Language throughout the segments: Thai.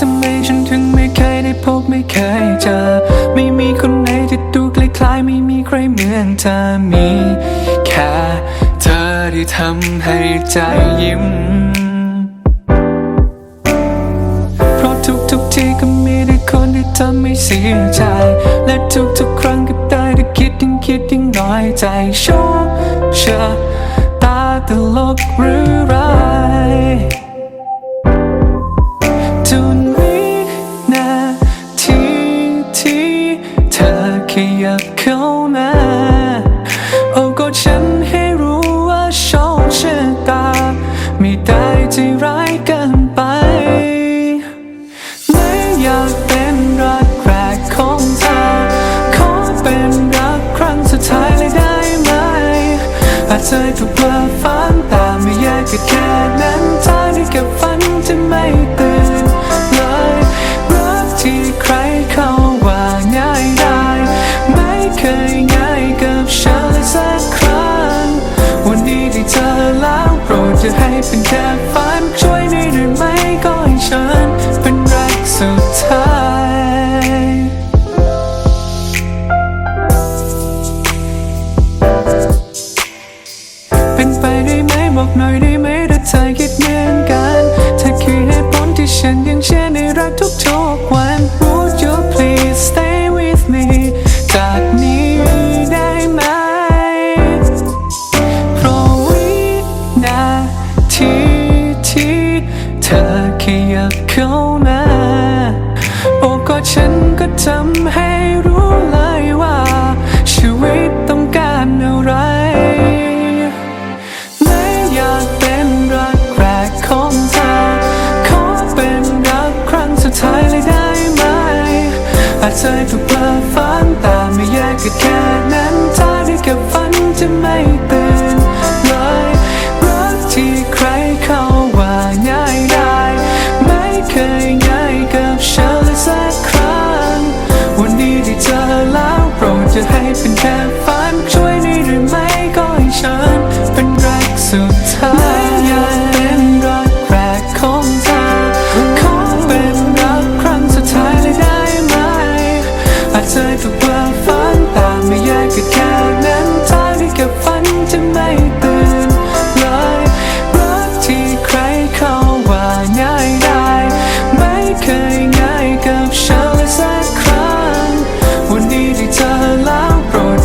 ทำไมฉันถึงไม่เคยได้พบไม่เคยเจอ ไม่มีคนไหนที่ดูคล้ายๆไม่มีใครเหมือนเธอมี แค่เธอที่ทำให้ใจยิ้ม เพราะทุกๆททีก็มีแต่คนที่ทำให้เสียใจ และทุกๆครั้งก็ได้แต่คิดยังคิดยังน้อยใจชอบเชื่อตาตลกหรือไร อยับเข้ามาโอ้ก็ฉันให้รู้ว่าโชคชะตา ไม่ได้ใจร้ายเกินไปไม่อยากเป็นรักแรกของเธอ ขอเป็นรักครั้งสุดท้ายเลยได้ไหม อาจจะถูกเพลอฝันแต่ไม่อยากแค่นั้นท้ายนี้กับฝันจะไม่ตื่น จะให้เป็นแค่ฝันช่วยหน่อยได้ไหมก็ให้ฉันเป็นรักสุดท้ายเป็นไปได้ไหมบอกหน่อยได้ นะโอ้ก็ฉันก็ทำให้รู้ and can't find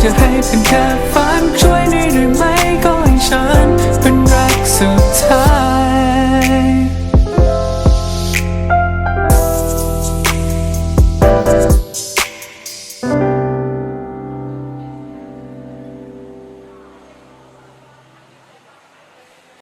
just hate and care